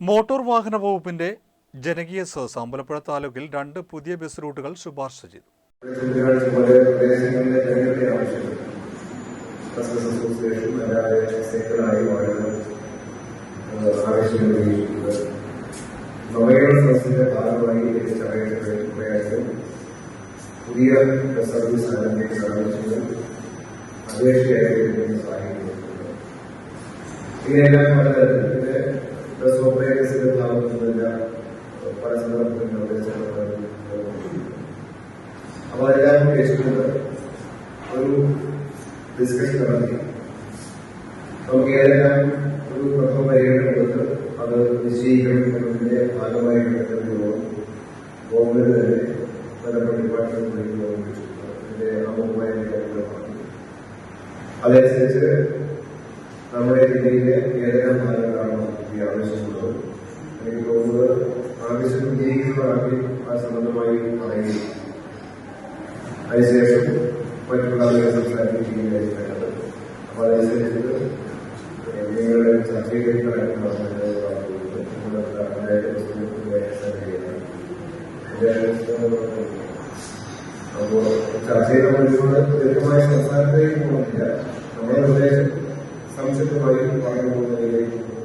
Motor വാഹന വകുപ്പിന്റെ ജനകീയ സദസ് അമ്പലപ്പുഴ താലൂക്കിൽ രണ്ട് പുതിയ ബസ് റൂട്ടുകൾ ശുപാർശ ചെയ്തു. പുതിയ സർവീസ് ആരംഭിക്കാൻ സാധിച്ചത് അപേക്ഷയായി ഇങ്ങനെയെല്ലാം പലതരത്തിൽ ബസ് ഓപ്പറേറ്റേഴ്സിന്റെ ഭാഗത്തു നിന്നെല്ലാം പല സന്ദർഭങ്ങളിൽ നിർദ്ദേശങ്ങൾ അപ്പൊ അതെല്ലാം ഉദ്ദേശിക്കുന്നത് ഒരു ഡിസ്കഷൻ നടത്തി നമുക്ക് ഏതെല്ലാം ഒരു പ്രഥമ പരിഗണന കൊടുത്ത് അത് നിശ്ചയിക്കണം എന്നതിന്റെ ഭാഗമായി നടക്കുന്ന യോഗം ഗവൺമെന്റ് തന്നെ ബന്ധപ്പെട്ട ഡിപ്പാർട്ട്മെന്റ് യോഗം വിളിച്ചിട്ടുണ്ട് അതിന്റെ അമുഖമായ കാര്യങ്ങളാണ് അതനുസരിച്ച് നമ്മുടെ ജില്ലയിലെ ഏതെല്ലാം ഭാഗങ്ങളാണ് ഈ ആവശ്യമുള്ളത് എനിക്ക് തോന്നുന്നത് ആവശ്യം ഉന്നയിക്കുന്നതാണെങ്കിൽ ആ സംബന്ധമായി പറയുകയും അതിനുശേഷം മറ്റുള്ള ആളുകളെ സംസാരിക്കുകയും വേണ്ടത് അപ്പൊ അതനുസരിച്ച് നിങ്ങളുടെ ചർച്ചയിലേക്കാണ് അപ്പോൾ ചർച്ച ചെയ്ത മുഴുവൻ ദീർഘമായ സംസാരത്തിലേക്ക് പോകുന്നില്ല നമ്മുടെ ഉദ്ദേശം സംശുദ്ധമായി പറഞ്ഞു പോകുന്നതിലേക്ക് പോകുന്നു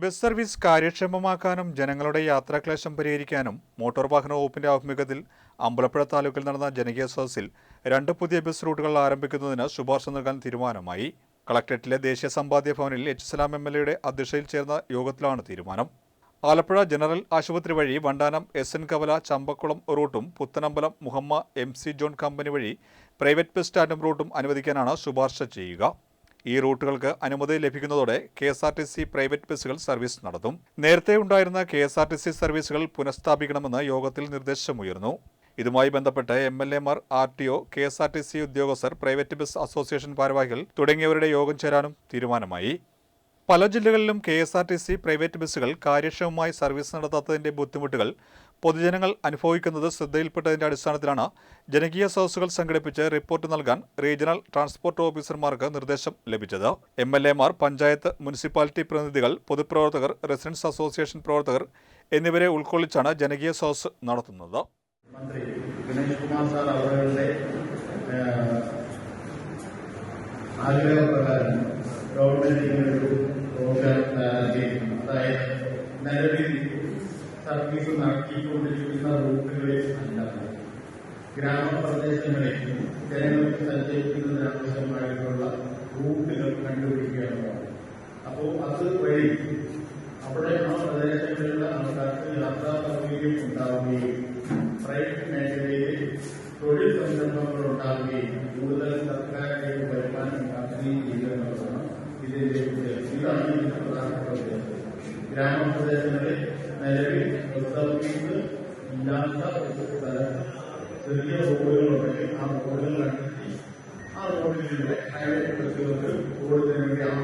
ബസ് സർവീസ് കാര്യക്ഷമമാക്കാനും ജനങ്ങളുടെ യാത്രാക്ലേശം പരിഹരിക്കാനും മോട്ടോർ വാഹന വകുപ്പിന്റെ ആഭിമുഖ്യത്തിൽ അമ്പലപ്പുഴ താലൂക്കിൽ നടന്ന ജനകീയ സദസ്സിൽ രണ്ട് പുതിയ ബസ് റൂട്ടുകൾ ആരംഭിക്കുന്നതിന് ശുപാർശ നൽകാൻ തീരുമാനമായി. കളക്ടറേറ്റിലെ ദേശീയ സമ്പാദ്യ ഭവനിൽ എച്ച് സലാം എം എൽ എയുടെ അധ്യക്ഷതയിൽ ചേർന്ന യോഗത്തിലാണ് തീരുമാനം. ആലപ്പുഴ ജനറൽ ആശുപത്രി വഴി വണ്ടാനം എസ് എൻ കവല ചമ്പക്കുളം റൂട്ടും Puthanambalam Muhamma M C John company വഴി പ്രൈവറ്റ് ബസ് സ്റ്റാൻഡും റൂട്ടും അനുവദിക്കാനാണ് ശുപാർശ ചെയ്യുക. ഈ റൂട്ടുകൾക്ക് അനുമതി ലഭിക്കുന്നതോടെ K S R T C private ബസ്സുകൾ സർവീസ് നടത്തും. നേരത്തെ ഉണ്ടായിരുന്ന K S R T C സർവീസുകൾ പുനഃസ്ഥാപിക്കണമെന്ന് യോഗത്തിൽ നിർദ്ദേശമുയർന്നു. ഇതുമായി ബന്ധപ്പെട്ട് എം എൽ എമാർ R T O K S R T C ഉദ്യോഗസ്ഥർ പ്രൈവറ്റ് ബസ് അസോസിയേഷൻ ഭാരവാഹികൾ തുടങ്ങിയവരുടെ യോഗം ചേരാനും തീരുമാനമായി. പല ജില്ലകളിലും K S R T C private ബസ്സുകൾ കാര്യക്ഷമമായി സർവീസ് നടത്താത്തതിന്റെ ബുദ്ധിമുട്ടുകൾ പൊതുജനങ്ങൾ അനുഭവിക്കുന്നത് ശ്രദ്ധയിൽപ്പെട്ടതിന്റെ അടിസ്ഥാനത്തിലാണ് ജനകീയ സദസ്സുകൾ സംഘടിപ്പിച്ച് റിപ്പോർട്ട് നൽകാൻ റീജിയണൽ ട്രാൻസ്പോർട്ട് ഓഫീസർമാർക്ക് നിർദ്ദേശം ലഭിച്ചത്. എം എൽ എമാർ പഞ്ചായത്ത് മുനിസിപ്പാലിറ്റി പ്രതിനിധികൾ പൊതുപ്രവർത്തകർ റെസിഡൻസ് അസോസിയേഷൻ പ്രവർത്തകർ എന്നിവരെ ഉൾക്കൊള്ളിച്ചാണ് ജനകീയ സദസ്സ് നടത്തുന്നത്. മന്ത്രി സാർ അവരുടെ ആഗ്രഹപ്രകാരം ഗവൺമെന്റ് ഒരു പ്രോഗ്രാം അതായത് നിലവിൽ സർവീസ് നടത്തിക്കൊണ്ടിരിക്കുന്ന റൂട്ടുകളിൽ അല്ലാതെ ഗ്രാമപ്രദേശങ്ങളിൽ ജനങ്ങൾക്ക് സഞ്ചരിക്കുന്നതിനാവശ്യമായിട്ടുള്ള റൂട്ടുകൾ കണ്ടുപിടിക്കുക എന്നുള്ളതാണ് അപ്പോൾ അത് വഴി അവിടെ ആ പ്രദേശങ്ങളിലുള്ള ആൾക്കാർക്ക് യാത്രാ സൗകര്യം ഉണ്ടാവുകയും പ്രൈവറ്റ് മേഖലയിൽ തൊഴിൽ സംരംഭങ്ങൾ ഉണ്ടാവുകയും കൂടുതൽ സർക്കാരിലേക്ക് വരുമാനം ഉണ്ടാക്കുകയും ചെയ്യുക എന്നുള്ളതാണ് ഇതിന്റെ ഇതാണ് ഇതിന്റെ ഗ്രാമപ്രദേശങ്ങളിൽ നിലവിൽ സർവീസ് ഇല്ലാത്ത ഒരു സ്ഥലത്ത് ചെറിയ റോഡുകളുണ്ടെങ്കിൽ ആ റോഡുകൾ കണ്ടെത്തി ആ റോഡിലൂടെ ഹൈവേ ബസ്സുകൾക്ക് ഓടുന്നതിന് വേണ്ടി ആ